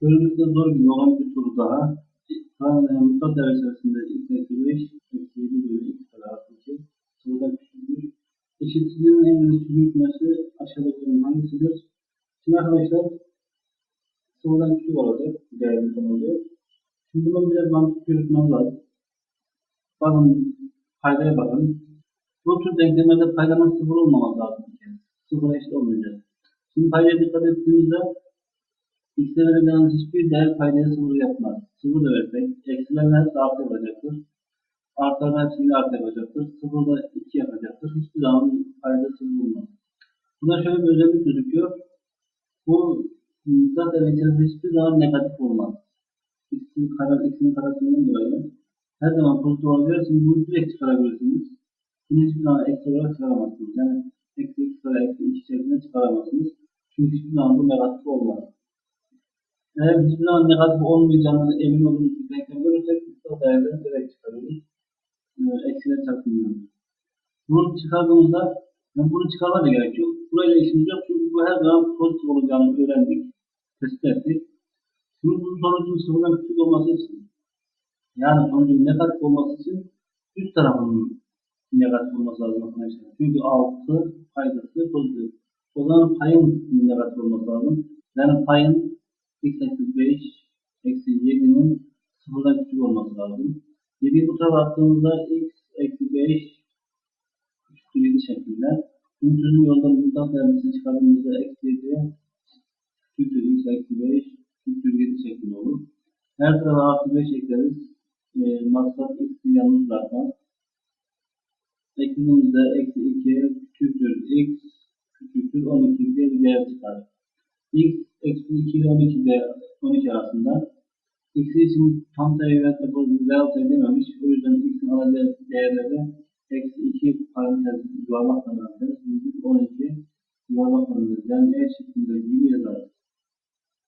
Görünüşte zor gibi olan bir soru daha. Tanrı'nın mutlak değer içerisinde x eksi 5, eksi 7 bölü x kadar artı 2. Soruda küçülmüş. Eşitsizliğin en büyük çözülmesi aşağıdakilerin hangisidir? Şimdi arkadaşlar sorudan küçük olacak. Değerli konulu. Şimdi bunu biraz mantık yürütmemiz lazım. Bakın paydaya bakın. Bu tür denklemlerde paydanın sıfır olmaması lazım. Sıfıra eşit olmayacak. Şimdi paydaya dikkat ettiğimizde x'e vereceğiniz hiçbir değer paydaya sıfır yapmaz. Sıfır da versek, eksilerin hepsi artı yapacaktır. Artların hepsi yine artı yapacaktır. Sıfır da iki yapacaktır. Hiçbir zaman payda sıfır olmaz. Buna şöyle bir özellik gözüküyor. Bu zaten içerisinde hiçbir zaman negatif olmaz. X'in kara, x'in karasından dolayı her zaman pozitif olacağı için bunu direkt çıkarabilirsiniz. Bunu hiçbir zaman eksi olarak çıkaramazsınız. Yani eksi x kare eksi 2 şeklinde çıkaramazsınız. Çünkü hiçbir zaman bu negatif olmaz. Eğer hiçbir zaman negatif olmayacağını emin olduğumuz bir denklem görürsek bu değerleri direkt çıkarıyoruz. Ee, eksiyle çarpmıyoruz. Bunu çıkardığımızda yani bunu çıkarma da gerek yok. Burayla işimiz yok çünkü bu her zaman pozitif olacağını öğrendik. Test ettik. Şimdi bu sonucun sıfırdan küçük olması için yani sonucun negatif olması için üst tarafının negatif olması lazım arkadaşlar. Çünkü 6 paydası pozitif. O zaman payın negatif olması lazım. Yani payın x eksi 5 eksi 7'nin sıfırdan küçük olması lazım. 7'yi bu tarafa attığımızda x eksi 5 küçüktür 7 şeklinde. Bunun çözüm yolda mutlak değerlisini çıkardığımızda eksi 7 küçüktür x eksi 5 küçüktür 7 şeklinde olur. Her tarafa artı 5 ekleriz. E, maksat x'i yalnız bırakmak. Eksi 2 küçüktür x küçüktür 12 diye bir değer çıkar. X eksi 2 ile 12 de 12 arasında. x için tam sayı ve reel sayı dememiş. O yüzden x'in alacağı değerleri eksi 2 parantez yuvarlak tanımlardır. 12 yuvarlak tanımlardır. Yani e şeklinde gibi yazarız.